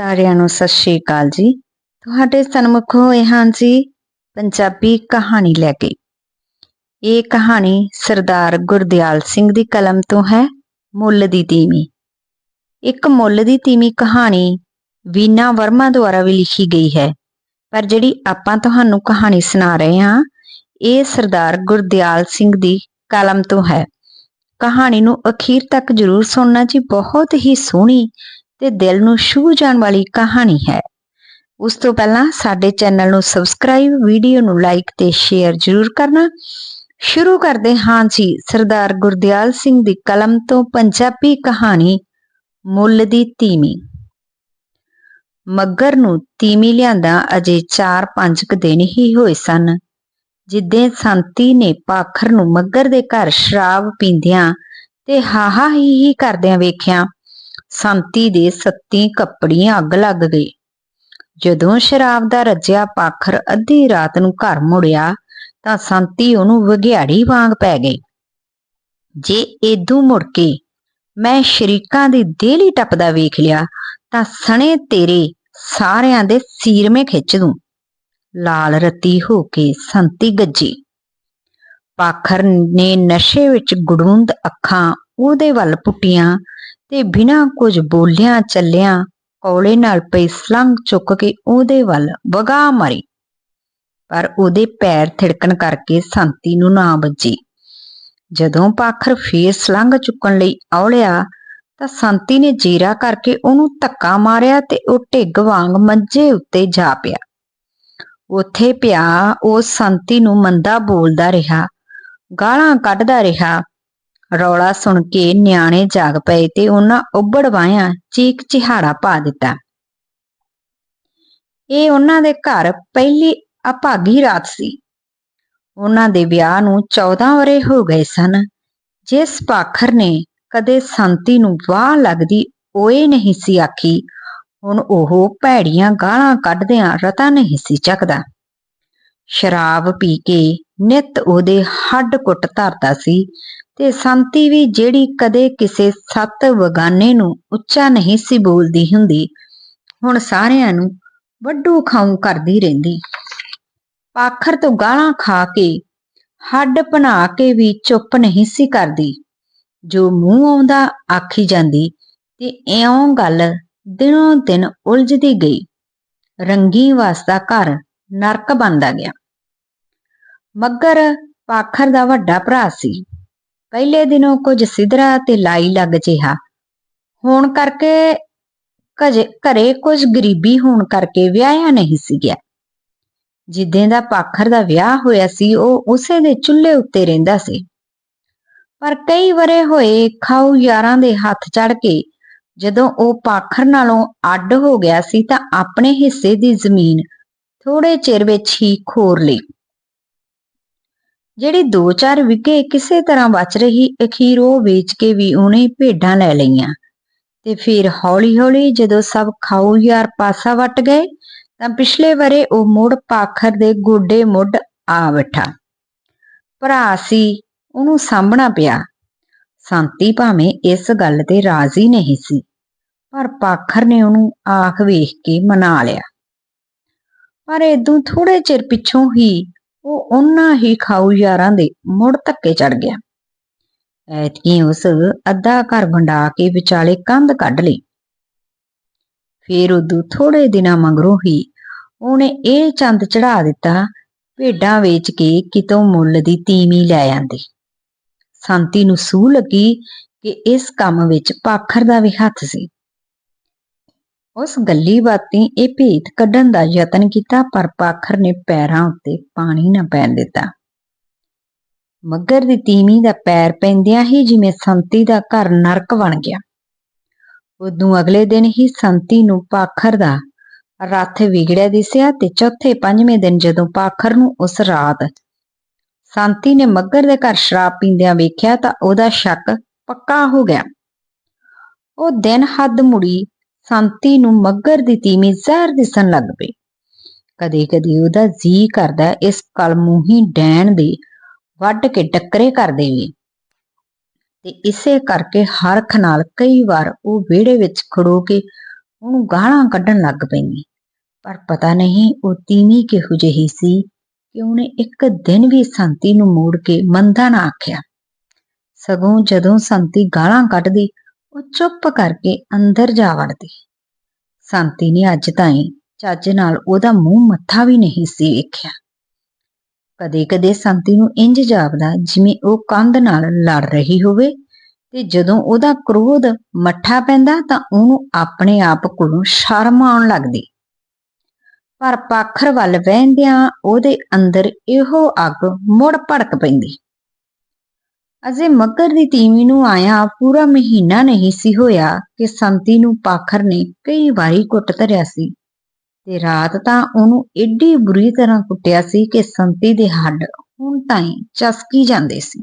ਸਾਰਿਆਂ ਨੂੰ ਸਤਿ ਸ਼੍ਰੀ ਅਕਾਲ ਜੀ। ਤੁਹਾਡੇ ਸਨਮੁਖ ਹੋਏ ਹਾਂ ਜੀ ਪੰਜਾਬੀ ਕਹਾਣੀ ਲੈ ਕੇ। ਇਹ ਕਹਾਣੀ ਸਰਦਾਰ ਗੁਰਦਿਆਲ ਸਿੰਘ ਦੀ ਕਲਮ ਤੋਂ ਹੈ, ਮੁੱਲ ਦੀ ਤੀਵੀਂ। ਇੱਕ ਮੁੱਲ ਦੀ ਤੀਵੀਂ ਕਹਾਣੀ ਵੀਨਾ ਵਰਮਾ ਦੁਆਰਾ ਵੀ ਲਿਖੀ ਗਈ ਹੈ। ਪਰ ਜਿਹੜੀ ਆਪਾਂ ਤੁਹਾਨੂੰ ਕਹਾਣੀ ਸੁਣਾ ਰਹੇ ਹਾਂ, ਇਹ ਸਰਦਾਰ ਗੁਰਦਿਆਲ ਸਿੰਘ ਦੀ ਕਲਮ ਤੋਂ ਹੈ। ਕਹਾਣੀ ਨੂੰ ਅਖੀਰ ਤੱਕ ਜ਼ਰੂਰ ਸੁਣਨਾ ਜੀ, ਬਹੁਤ ਹੀ ਸੋਹਣੀ ਤੇ ਦਿਲ ਨੂੰ ਛੂਹ ਜਾਣ ਵਾਲੀ ਕਹਾਣੀ ਹੈ। ਉਸ ਤੋਂ ਪਹਿਲਾਂ ਸਾਡੇ ਚੈਨਲ ਨੂੰ ਸਬਸਕ੍ਰਾਈਬ, ਵੀਡੀਓ ਨੂੰ ਲਾਈਕ ਤੇ ਸ਼ੇਅਰ ਜ਼ਰੂਰ ਕਰਨਾ। ਸ਼ੁਰੂ ਕਰਦੇ ਹਾਂ ਜੀ, ਸਰਦਾਰ ਗੁਰਦਿਆਲ ਸਿੰਘ ਦੀ ਕਲਮ ਤੋਂ ਪੰਜਾਬੀ ਕਹਾਣੀ, ਮੁੱਲ ਦੀ ਤੀਵੀਂ। ਮੱਗਰ ਨੂੰ ਤੀਵੀਂ ਲਿਆਂਦਾ ਅਜੇ 4-5 ਕੁ ਦਿਨ ਹੀ ਹੋਏ ਸਨ। ਜਿੱਦੇ ਸੰਤੀ ਨੇ ਪਾਖਰ ਨੂੰ ਮੱਗਰ ਦੇ ਘਰ ਸ਼ਰਾਬ ਪੀਂਦਿਆਂ ਤੇ ਹਾਹਾ ਹੀ ਹੀ ਕਰਦਿਆਂ ਵੇਖਿਆ ਸੰਤੀ ਦੇ ਸੱਤੀ ਕੱਪੜੀਆਂ ਅੱਗ ਲੱਗ ਗਈ। ਜਦੋਂ ਸ਼ਰਾਬ ਦਾ ਰੱਜਿਆ ਪਾਖਰ ਅੱਧੀ ਰਾਤ ਨੂੰ ਘਰ ਮੁੜਿਆ ਤਾਂ ਸੰਤੀ ਉਹਨੂੰ ਵਿਗਿਆੜੀ ਵਾਂਗ ਪੈ ਗਈ। ਜੇ ਏਦੂ ਮੁੜ ਕੇ ਮੈਂ ਸ਼ਰੀਕਾਂ ਦੀ ਦੇਲੀ ਟੱਪਦਾ ਵੇਖ ਲਿਆ ਤਾਂ ਸਣੇ ਤੇਰੇ ਸਾਰਿਆਂ ਦੇ ਸੀਰਮੇ ਖਿੱਚ ਦੂੰ। ਲਾਲ ਰਤੀ ਹੋ ਕੇ ਸੰਤੀ ਗੱਜੀ। ਪਾਖਰ ਨੇ ਨਸ਼ੇ ਵਿੱਚ ਗੁੜੂੰਦ ਅੱਖਾਂ ਉਹਦੇ ਵੱਲ ਪੁੱਟੀਆਂ ਤੇ ਬਿਨਾਂ ਕੁਝ ਬੋਲਿਆਂ ਚੱਲਿਆਂ ਕੌਲੇ ਨਾਲ ਪਈ ਸਲੰਗ ਚੁੱਕ ਕੇ ਉਹਦੇ ਵੱਲ ਵਗਾ ਮਾਰੀ। ਪਰ ਉਹਦੇ ਪੈਰ ਥਿੜਕਣ ਕਰਕੇ ਸੰਤੀ ਨੂੰ ਨਾ ਵੱਜੀ। ਜਦੋਂ ਪਾਖਰ ਫੇਰ ਸਲੰਗ ਚੁੱਕਣ ਲਈ ਔਲਿਆ ਤਾਂ ਸੰਤੀ ਨੇ ਜੀਰਾ ਕਰਕੇ ਉਹਨੂੰ ਧੱਕਾ ਮਾਰਿਆ ਤੇ ਉਹ ਢਿੱਗ ਵਾਂਗ ਮੰਜੇ ਉੱਤੇ ਜਾ ਪਿਆ। ਉੱਥੇ ਪਿਆ ਉਹ ਸੰਤੀ ਨੂੰ ਮੰਦਾ ਬੋਲਦਾ ਰਿਹਾ, ਗਾਲਾਂ ਕੱਢਦਾ ਰਿਹਾ ਰੌਲਾ ਸੁਣ ਕੇ ਨਿਆਣੇ ਜਾਗ ਪਏ ਤੇ ਉਹਨਾਂ ਉੱਬੜ ਵਾਇਆ ਚੀਕ ਚਿਹਾੜਾ ਪਾ ਦਿੱਤਾ। ਇਹ ਉਹਨਾਂ ਦੇ ਘਰ ਪਹਿਲੀ ਅਭਾਗੀ ਰਾਤ ਸੀ। ਉਹਨਾਂ ਦੇ ਵਿਆਹ ਨੂੰ 14 ਵਰੇ ਹੋ ਗਏ ਸਨ। ਜਿਸ ਪਾਖਰ ਨੇ ਕਦੇ ਸੰਤੀ ਨੂੰ ਵਾਹ ਲੱਗਦੀ ਓਏ ਨਹੀਂ ਸੀ ਆਖੀ, ਹੁਣ ਉਹ ਭੈੜੀਆਂ ਗਾਲਾਂ ਕੱਢਦਿਆਂ ਰਤਾ ਨਹੀਂ ਸੀ ਚੱਕਦਾ। ਸ਼ਰਾਬ ਪੀ ਕੇ ਨਿਤ ਉਹਦੇ ਹੱਡ ਕੁੱਟ ਧਰਦਾ ਸੀ ਤੇ ਸੰਤੀ ਵੀ ਜਿਹੜੀ ਕਦੇ ਕਿਸੇ ਸੱਤ ਵਗਾਨੇ ਨੂੰ ਉੱਚਾ ਨਹੀਂ ਸੀ ਬੋਲਦੀ ਹੁੰਦੀ, ਹੁਣ ਸਾਰਿਆਂ ਨੂੰ ਵੱਡੂ ਖਾਉ ਕਰਦੀ ਰਹਿੰਦੀ। ਪਾਖਰ ਤੋਂ ਗਾਲਾਂ ਖਾ ਕੇ, ਹੱਡ ਭਨਾ ਕੇ ਵੀ ਚੁੱਪ ਨਹੀਂ ਸੀ ਕਰਦੀ। ਜੋ ਮੂੰਹ ਆਉਂਦਾ ਆਖੀ ਜਾਂਦੀ ਤੇ ਇਉਂ ਗੱਲ ਦਿਨੋਂ ਦਿਨ ਉਲਝਦੀ ਗਈ। ਰੰਗੀ ਵਾਸਤਾ ਘਰ ਨਰਕ ਬਣਦਾ ਗਿਆ। ਮੱਗਰ ਪਾਖਰ ਦਾ ਵੱਡਾ ਭਰਾ ਸੀ। ਪਹਿਲੇ ਦਿਨੋਂ ਕੁਝ ਸਿਧਰਾ ਤੇ ਲਾਈ ਲੱਗ ਜਿਹਾ। ਹੋਣ ਕਰਕੇ ਘਰੇ ਕੁਝ ਗਰੀਬੀ ਹੋਣ ਕਰਕੇ ਵਿਆਹਿਆ ਨਹੀਂ ਸੀ ਗਿਆ ਜਿੱਦਾਂ ਦਾ ਪਾਖਰ ਦਾ ਵਿਆਹ ਹੋਇਆ ਸੀ, ਉਹ ਉਸੇ ਦੇ ਚੁੱਲ੍ਹੇ ਉੱਤੇ ਰਹਿੰਦਾ ਸੀ। ਪਰ ਕਈ ਵਰੇ ਹੋਏ ਖਾਉ ਯਾਰਾਂ ਦੇ ਹੱਥ ਚੜ ਕੇ ਜਦੋਂ ਉਹ ਪਾਖਰ ਨਾਲੋਂ ਅੱਡ ਹੋ ਗਿਆ ਸੀ ਤਾਂ ਆਪਣੇ ਹਿੱਸੇ ਦੀ ਜ਼ਮੀਨ ਥੋੜੇ ਚਿਰ ਵਿੱਚ ਹੀ ਖੋਰ ਲਈ। ਜਿਹੜੀ 2-4 ਵਿਗੇ ਕਿਸੇ ਤਰ੍ਹਾਂ ਬਚ ਰਹੀ, ਅਖੀਰ ਉਹ ਵੇਚ ਕੇ ਵੀ ਉਹਨੇ ਭੇਡਾਂ ਲੈ ਲਈਆਂ। ਤੇ ਫਿਰ ਹੌਲੀ-ਹੌਲੀ ਜਦੋਂ ਸਭ ਖਾਊ ਯਾਰ ਪਾਸਾ ਵਟ ਗਏ, ਤਾਂ ਪਿਛਲੇ ਵਰੇ ਉਹ ਮੁੜ ਪਾਖਰ ਦੇ ਗੋਡੇ ਮੁੱਢ ਆ ਬੈਠਾ। ਭਰਾ ਸੀ, ਉਹਨੂੰ ਸਾਂਭਣਾ ਪਿਆ। ਸੰਤੀ ਭਾਵੇਂ ਇਸ ਗੱਲ ਤੇ ਰਾਜ਼ੀ ਨਹੀਂ ਸੀ, ਪਰ ਪਾਖਰ ਨੇ ਉਹਨੂੰ ਆਖ ਵੇਖ ਕੇ ਮਨਾ ਲਿਆ। ਪਰ ਇਦੋਂ ਥੋੜੇ ਚਿਰ ਪਿੱਛੋਂ ਹੀ ਉਹ ਉਹਨਾਂ ਹੀ ਖਾਊ ਯਾਰਾਂ ਦੇ ਮੁੜ ਧੱਕੇ ਚੜ ਗਿਆ। ਐਤਕੀ ਉਸ ਅੱਧਾ ਘਰ ਵੰਡਾ ਕੇ ਵਿਚਾਲੇ ਕੰਧ ਕੱਢ ਲਈ। ਫੇਰ ਉਦੋਂ ਥੋੜੇ ਦਿਨਾਂ ਮੰਗਰੋਂ ਹੀ ਉਹਨੇ ਇਹ ਚੰਦ ਚੜਾ ਦਿੱਤਾ, ਭੇਡਾਂ ਵੇਚ ਕੇ ਕਿਤੋਂ ਮੁੱਲ ਦੀ ਤੀਵੀਂ ਲੈ ਆਂਦੀ। ਸੰਤੀ ਨੂੰ ਸੂ ਲੱਗੀ ਕਿ ਇਸ ਕੰਮ ਵਿੱਚ ਪਾਖਰ ਦਾ ਵੀ ਹੱਥ ਸੀ। ਉਸ ਗੱਲੀ ਬਾਤੀ ਇਹ ਭੇਤ ਕੱਢਣ ਦਾ ਯਤਨ ਕੀਤਾ, ਪਰ ਪਾਖਰ ਨੇ ਪੈਰਾਂ ਉੱਤੇ ਪਾਣੀ ਨਾ ਪੈਣ ਦਿੱਤਾ। ਮੱਗਰ ਦੀ ਤੀਵੀਂ ਦਾ ਪੈਰ ਪੈਂਦਿਆਂ ਹੀ ਜਿਵੇਂ ਸੰਤੀ ਦਾ ਘਰ ਨਰਕ ਬਣ ਗਿਆ। ਉਦੋਂ ਅਗਲੇ ਦਿਨ ਹੀ ਸੰਤੀ ਨੂੰ ਪਾਖਰ ਦਾ ਰੱਥ ਵਿਗੜਿਆ ਦਿਸਿਆ ਤੇ ਚੌਥੇ ਪੰਜਵੇਂ ਦਿਨ ਜਦੋਂ ਪਾਖਰ ਨੂੰ ਉਸ ਰਾਤ ਸੰਤੀ ਨੇ ਮੱਗਰ ਦੇ ਘਰ ਸ਼ਰਾਬ ਪੀਂਦਿਆਂ ਵੇਖਿਆ ਤਾਂ ਉਹਦਾ ਸ਼ੱਕ ਪੱਕਾ ਹੋ ਗਿਆ। ਉਹ ਦਿਨ ਹੱਦ ਮੁੜੀ ਸੰਤੀ ਨੂੰ ਮੱਗਰ ਦੀ ਤੀਮੀ ਜ਼ਹਿਰ ਦਿਸਣ ਲੱਗ ਪਈ। ਕਦੇ ਕਦੇ ਉਹਦਾ ਜੀ ਕਰਦਾ ਇਸ ਕਲਮੂਹੀ ਡੈਣ ਦੇ ਵੱਢ ਕੇ ਟੱਕਰੇ ਕਰ ਦੇਵੇ। ਤੇ ਇਸੇ ਕਰਕੇ ਹਰਖ ਨਾਲ ਕਈ ਵਾਰ ਉਹ ਵਿਹੜੇ ਵਿੱਚ ਖੜੋ ਕੇ ਉਹਨੂੰ ਗਾਲਾਂ ਕੱਢਣ ਲੱਗ ਪੈਂਦੀ। ਪਰ ਪਤਾ ਨਹੀਂ ਉਹ ਤੀਵੀਂ ਕਿਹੋ ਜਿਹੀ ਸੀ ਕਿ ਉਹਨੇ ਇੱਕ ਦਿਨ ਵੀ ਸੰਤੀ ਨੂੰ ਮੋੜ ਕੇ ਮੰਦਾ ਨਾ ਆਖਿਆ। ਸਗੋਂ ਜਦੋਂ ਸੰਤੀ ਗਾਲਾਂ ਕੱਢਦੀ ਉਹ ਚੁੱਪ ਕਰਕੇ ਅੰਦਰ ਜਾ ਵੜਦੀ। ਸੰਤੀ ਨੇ ਅੱਜ ਤਾਈਂ ਚੱਜ ਨਾਲ ਉਹਦਾ ਮੂੰਹ ਮੱਥਾ ਵੀ ਨਹੀਂ ਸੀ ਵੇਖਿਆ। ਕਦੇ-ਕਦੇ ਸੰਤੀ ਨੂੰ ਇੰਜ ਜਾਪਦਾ ਜਿਵੇਂ ਉਹ ਕੰਧ ਨਾਲ ਲੜ ਰਹੀ ਹੋਵੇ ਤੇ ਜਦੋਂ ਉਹਦਾ ਕ੍ਰੋਧ ਮੱਠਾ ਪੈਂਦਾ ਤਾਂ ਉਹਨੂੰ ਆਪਣੇ ਆਪ ਕੋਲੋਂ ਸ਼ਰਮ ਆਉਣ ਲੱਗਦੀ। ਪਰ ਪਾਖਰ ਵੱਲ ਵਹਿੰਦਿਆਂ ਉਹਦੇ ਅੰਦਰ ਇਹੋ ਅੱਗ ਮੁੜ ਭੜਕ ਪੈਂਦੀ। ਅਜੇ ਮੱਗਰ ਦੀ ਤੀਵੀਂ ਨੂੰ ਆਇਆ ਪੂਰਾ ਮਹੀਨਾ ਨਹੀਂ ਸੀ ਹੋਇਆ ਕਿ ਸੰਤੀ ਨੂੰ ਪਾਖਰ ਨੇ ਕਈ ਵਾਰੀ ਕੁੱਟ ਧਰਿਆ ਸੀ। ਤੇ ਰਾਤ ਤਾਂ ਉਹਨੂੰ ਏਡੀ ਬੁਰੀ ਤਰ੍ਹਾਂ ਕੁੱਟਿਆ ਸੀ ਕਿ ਸੰਤੀ ਦੇ ਹੱਡ ਹੁਣ ਤਾਈਂ ਚਸਕੀ ਜਾਂਦੇ ਸੀ।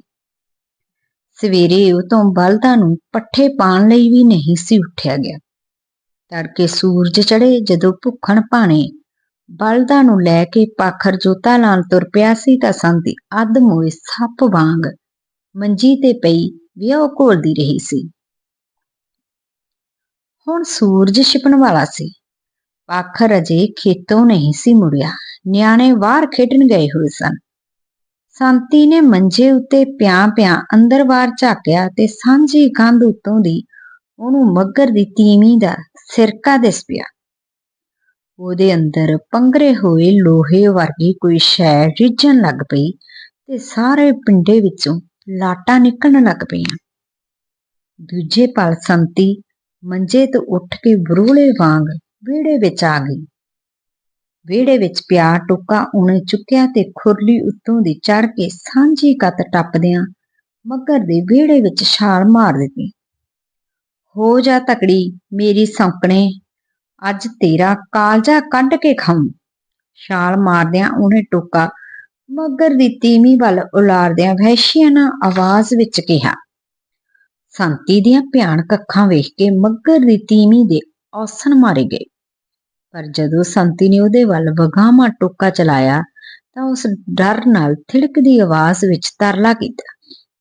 ਸਵੇਰੇ ਉਹ ਤੋਂ ਬਲਦਾਂ ਨੂੰ ਪੱਠੇ ਪਾਣ ਲਈ ਵੀ ਨਹੀਂ ਸੀ ਉੱਠਿਆ ਗਿਆ। ਤੜਕੇ ਸੂਰਜ ਚੜੇ ਜਦੋਂ ਭੁੱਖਣ ਭਾਣੇ ਬਲਦਾਂ ਨੂੰ ਲੈ ਕੇ ਪਾਖਰ ਜੋਤਾ ਨਾਲ ਤੁਰ ਪਿਆ ਸੀ ਤਾਂ ਸੰਤੀ ਅੱਧ ਮੋਏ ਸੱਪ ਵਾਂਗ ਮੰਜੀ ਤੇ ਪਈ ਵਿਆਹ ਘੋਲਦੀ ਰਹੀ ਸੀ। ਹੁਣ ਸੂਰਜ ਛਿਪਣ ਵਾਲਾ ਸੀ। ਪਾਖਰ ਅਜੇ ਖੇਤੋਂ ਨਹੀਂ ਸੀ ਮੁੜਿਆ। ਨਿਆਣੇ ਬਾਹਰ ਖੇਡਣ ਗਏ ਹੋਏ ਸਨ। ਸੰਤੀ ਨੇ ਮੰਜੇ ਉੱਤੇ ਪਿਆਂ ਪਿਆਂ ਅੰਦਰ ਬਾਹਰ ਝਾਕਿਆ ਤੇ ਸਾਂਝੀ ਕੰਧ ਉਤੋਂ ਦੀ ਉਹਨੂੰ ਮੱਗਰ ਦੀ ਤੀਵੀਂ ਦਾ ਸਿਰਕਾ ਦਿਸ ਪਿਆ। ਉਹਦੇ ਅੰਦਰ ਪੰਗਰੇ ਹੋਏ ਲੋਹੇ ਵਰਗੀ ਕੋਈ ਸ਼ੈ ਰਿੱਝਣ ਲੱਗ ਪਈ ਤੇ ਸਾਰੇ ਪਿੰਡੇ ਵਿੱਚੋਂ ਲਾਟਾਂ ਨਿਕਲਣ ਲੱਗ ਪਈਆਂ। ਦੂਜੇ ਪਲ ਸੰਤੀ ਮੰਜੇ ਤੋਂ ਉੱਠ ਕੇ ਬਰੂਲੇ ਵਾਂਗ ਵਿਹੜੇ ਵਿੱਚ ਆ ਗਈ। ਵਿਹੜੇ ਵਿੱਚ ਪਿਆ ਟੁੱਕਾ ਉਹਨੇ ਚੁੱਕਿਆ ਤੇ ਖੁਰਲੀ ਉੱਤੋਂ ਦੀ ਚੜ ਕੇ ਸਾਂਝੀ ਕੱਤ ਟੱਪਦਿਆਂ ਮੱਗਰ ਦੇ ਵਿਹੜੇ ਵਿੱਚ ਛਾਲ ਮਾਰ ਦਿੱਤੀ। ਹੋ ਜਾ ਤਕੜੀ ਮੇਰੀ ਸੌਂਕਣੇ, ਅੱਜ ਤੇਰਾ ਕਾਲਜਾ ਕੱਢ ਕੇ ਖਾਉਂ ਛਾਲ ਮਾਰਦਿਆਂ ਉਹਨੇ ਟੋਕਾ ਮਗਰ ਦੀ ਤੀਮੀ ਵੱਲ ਉਲਾਰਦਿਆਂ ਵਹਿਸ਼ੀਆਨਾ ਆਵਾਜ਼ ਵਿੱਚ ਕਿਹਾ, ਸੰਤੀ ਦੀਆਂ ਭਿਆਨਕ ਅੱਖਾਂ ਵੇਖ ਕੇ ਮੱਗਰ ਦੀ ਤੀਮੀ ਦੇ ਔਸਣ ਮਾਰੇ ਗਏ। ਪਰ ਜਦੋਂ ਸੰਤੀ ਨੇ ਉਹਦੇ ਵੱਲ ਵਗਾਮਾ ਟੋਕਾ ਚਲਾਇਆ, ਤਾਂ ਉਸ ਡਰ ਨਾਲ ਥਿੜਕਦੀ ਆਵਾਜ਼ ਵਿੱਚ ਤਰਲਾ ਕੀਤਾ,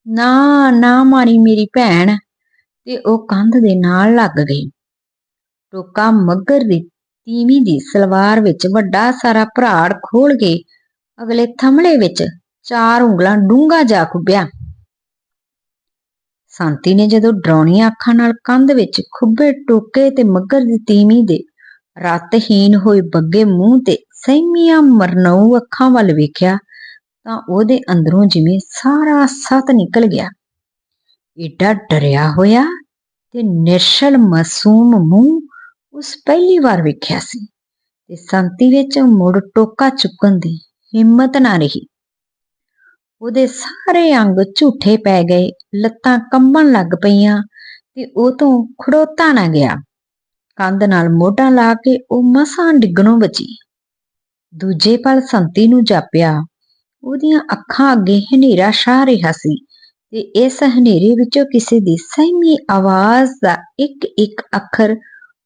ਨਾ ਨਾ ਮਾਰੀ ਮੇਰੀ ਭੈਣ। ਤੇ ਉਹ ਕੰਧ ਦੇ ਨਾਲ ਲੱਗ ਗਈ। ਟੋਕਾ ਮੱਗਰ ਦੀ ਤੀਵੀਂ ਦੀ ਸਲਵਾਰ ਵਿੱਚ ਵੱਡਾ ਸਾਰਾ ਭਰਾੜ ਖੋਲ ਕੇ ਅਗਲੇ ਥਮਲੇ ਵਿੱਚ ਚਾਰ ਉਂਗਲਾਂ ਡੂੰਘਾ ਜਾ ਖੁੱਬਿਆ ਸੰਤੀ ਨੇ ਜਦੋਂ ਡਰਾਉਣੀਆਂ ਅੱਖਾਂ ਨਾਲ ਕੰਧ ਵਿੱਚ ਖੁੱਬੇ ਟੋਕੇ ਤੇ ਮੱਗਰ ਦੀ ਤੀਵੀਂ ਦੇ ਰਤਹੀਨ ਹੋਏ ਬੱਗੇ ਮੂੰਹ ਤੇ ਸਹਿਮੀਆਂ ਮਰਨਉ ਅੱਖਾਂ ਵੱਲ ਵੇਖਿਆ ਤਾਂ ਉਹਦੇ ਅੰਦਰੋਂ ਜਿਵੇਂ ਸਾਰਾ ਸੱਤ ਨਿਕਲ ਗਿਆ। ਏਡਾ ਡਰਿਆ ਹੋਇਆ ਤੇ ਨਿਰਸ਼ਲ ਮਾਸੂਮ ਮੂੰਹ ਉਸ ਪਹਿਲੀ ਵਾਰ ਵੇਖਿਆ ਸੀ ਤੇ ਸੰਤੀ ਵਿੱਚ ਮੁੜ ਟੋਕਾ ਚੁੱਕਣ ਦੀ ਹਿੰਮਤ ਨਾ ਰਹੀ। ਉਹਦੇ ਸਾਰੇ ਅੰਗ ਝੂਠੇ ਪੈ ਗਏ, ਲੱਤਾਂ ਕੰਬਣ ਲੱਗ ਪਈਆਂ ਤੇ ਉਹ ਤੋਂ ਖੜੋਤਾ ਨਾ ਗਿਆ। ਕੰਧ ਨਾਲ ਮੋਢਾ ਲਾ ਕੇ ਉਹ ਮਸਾਂ ਡਿੱਗਣੋਂ ਬਚੀ। ਦੂਜੇ ਪਲ ਸੰਤੀ ਨੂੰ ਜਾਪਿਆ। ਉਹਦੀਆਂ ਅੱਖਾਂ ਅੱਗੇ ਹਨੇਰਾ ਛਾ ਰਿਹਾ ਸੀ ਤੇ ਇਸ ਹਨੇਰੇ ਵਿੱਚੋਂ ਕਿਸੇ ਦੀ ਸਹਿਮੀ ਆਵਾਜ਼ ਦਾ ਇੱਕ ਇੱਕ ਅੱਖਰ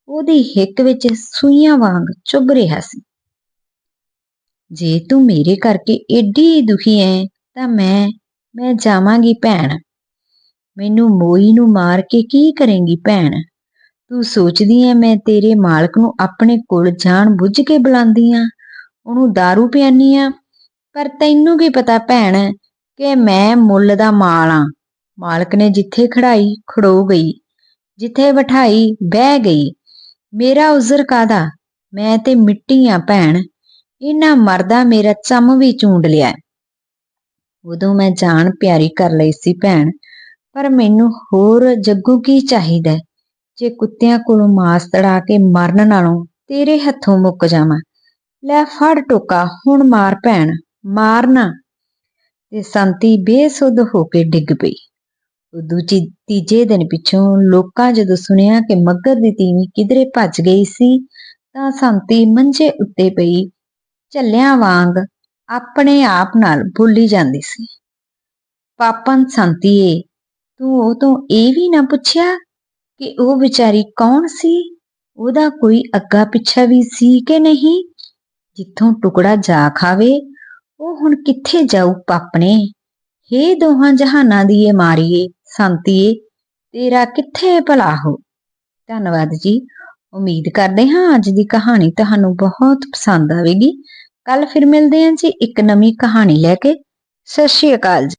ਉਹਦੀ ਹਿੱਕ ਵਿੱਚ ਸੂਈਆਂ ਵਾਂਗ ਚੁੱਭ ਰਿਹਾ ਸੀ। ਜੇ ਤੂੰ ਮੇਰੇ ਕਰਕੇ ਏਡੀ ਦੁਖੀ ਐ, ਤਾਂ ਮੈਂ ਮੈਂ ਜਾਵਾਂਗੀ ਭੈਣ। ਮੈਨੂੰ ਮੋਈ ਨੂੰ ਮਾਰ ਕੇ ਕੀ ਕਰੇਂਗੀ ਭੈਣ? ਤੂੰ ਸੋਚਦੀ ਐ, ਮੈਂ ਤੇਰੇ ਮਾਲਕ ਨੂੰ ਆਪਣੇ ਕੋਲ ਜਾਣ ਬੁੱਝ ਕੇ ਬੁਲਾਉਂਦੀ ਆ। ਉਹਨੂੰ दारू ਪਿਆਨੀ ਆ। ਪਰ ਤੈਨੂੰ ਕੀ ਪਤਾ ਭੈਣ, ਕਿ ਮੈਂ ਮੁੱਲ ਦਾ ਮਾਲ ਆ। ਮਾਲਕ ਨੇ ਜਿੱਥੇ ਖੜਾਈ, ਖੜੋ ਗਈ। ਜਿੱਥੇ ਬਿਠਾਈ, ਬਹਿ ਗਈ। ਮੇਰਾ ਉਜ਼ਰ ਕਾਦਾ ਮੈਂ ਤੇ ਮਿੱਟੀ ਆ ਭੈਣ। ਇਹਨਾਂ ਮਰਦਾ ਮੇਰਾ ਚੰਮ ਵੀ ਚੂੰਡ ਲਿਆ। ਉਦੋਂ ਮੈਂ ਜਾਨ ਪਿਆਰੀ ਕਰ ਲਈ ਸੀ ਭੈਣ, ਪਰ ਮੈਨੂੰ ਹੋਰ ਜੱਗੂ ਕੀ ਚਾਹੀਦਾ ਜੇ ਕੁੱਤਿਆਂ ਕੋਲੋਂ ਮਾਸ ਤੜਾ ਕੇ ਮਰਨ ਨਾਲੋਂ ਤੇਰੇ ਹੱਥੋਂ ਮੁੱਕ ਜਾਵਾਂ। ਲੈ ਫੜ ਟੋਕਾ, ਹੁਣ ਮਾਰ ਭੈਣ ਮਾਰਨਾ ਤੇ ਸੰਤੀ ਬੇਸੁੱਧ ਹੋ ਕੇ ਡਿੱਗ ਪਈ। ਦੂਜੀ, ਤੀਜੇ ਦਿਨ ਪਿੱਛੋਂ ਲੋਕਾਂ ਜਦੋਂ ਸੁਣਿਆ ਕਿ ਮੱਗਰ ਦੀ ਤੀਵੀਂ ਕਿਧਰੇ ਭੱਜ ਗਈ ਸੀ, ਤਾਂ ਸੰਤੀ ਮੰਜੇ ਉੱਤੇ ਪਈ ਝੱਲਿਆਂ ਵਾਂਗ ਆਪਣੇ ਆਪ ਨਾਲ ਭੁੱਲੀ ਜਾਂਦੀ ਸੀ। ਪਾਪਨ ਸੰਤੀਏ, ਤੂੰ ਉਹ ਤੋਂ ਇਹ ਵੀ ਨਾ ਪੁੱਛਿਆ ਕਿ ਉਹ ਵਿਚਾਰੀ ਕੌਣ ਸੀ? ਉਹਦਾ ਕੋਈ ਅੱਗਾ ਪਿੱਛਾ ਵੀ ਸੀ ਕਿ ਨਹੀਂ? ਜਿੱਥੋਂ ਟੁਕੜਾ ਜਾ ਖਾਵੇ, ਉਹ ਹੁਣ ਕਿੱਥੇ ਜਾਊ ਪਾਪਨੇ ਹੇ ਦੋਹਾਂ ਜਹਾਨਾਂ ਦੀ ਇਹ ਮਾਰੀਏ, ਸੰਤੀਏ, ਤੇਰਾ ਕਿੱਥੇ ਭਲਾ ਹੋ? ਧੰਨਵਾਦ ਜੀ। ਉਮੀਦ ਕਰਦੇ ਹਾਂ ਅੱਜ ਦੀ ਕਹਾਣੀ ਤੁਹਾਨੂੰ ਬਹੁਤ ਪਸੰਦ ਆਵੇਗੀ। ਕੱਲ ਫਿਰ ਮਿਲਦੇ ਹਾਂ ਜੀ ਇੱਕ ਨਵੀਂ ਕਹਾਣੀ ਲੈ ਕੇ। ਸਤਿ ਸ਼੍ਰੀ ਅਕਾਲ ਜੀ।